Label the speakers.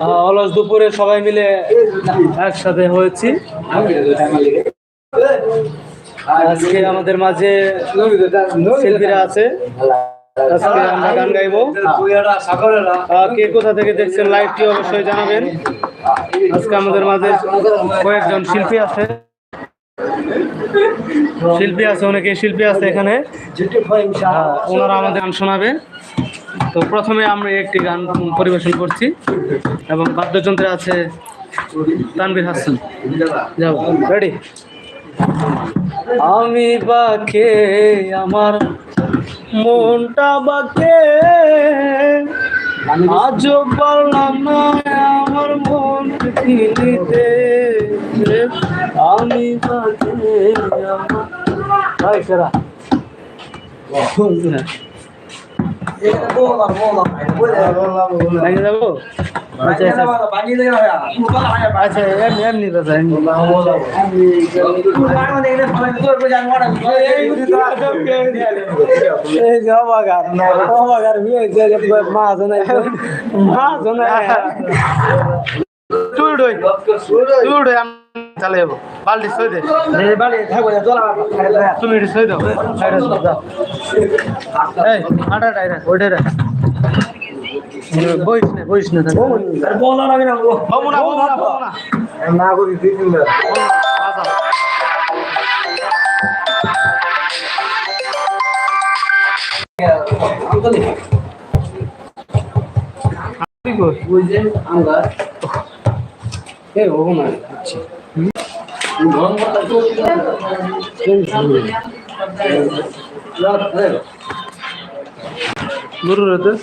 Speaker 1: আহ, অলস দুপুরে সবাই মিলে একসাথে হয়েছি। আজকে আমাদের মাঝে শিল্পীরা আছে। আজকে আমরা গান গাইবো। কে কোথা থেকে দেখছেন লাইভটি অবশ্যই জানাবেন। আজকে আমাদের মাঝে কয়েকজন শিল্পী আছে। শিল্পী আছে অনেকে শিল্পী আছে এখানে। ওনারা আমাদের গান শোনাবে। তো প্রথমে আমরা একটি গান পরিবেশন করছি এবং বাদ্যযন্ত্রে আছে তানবির হাসান। যাও। রেডি আমি বাকে আমার মনটা বাকে। আজও পারলাম না আমার মন কিনিতে আমি বাকে আমার ভাই সেরা। ভেঙে যাব আচ্ছা আচ্ছা আচ্ছা এমনি এমনি দাদা এমনি এই চালে বালতি সই দে। তুমি সই দাও। এই আটা টাইরা ওইটা বইস না বইস না বলো না বলো না বলো। না বলো না আচ্ছা কি কর এ ও না আচ্ছা। Nur orada.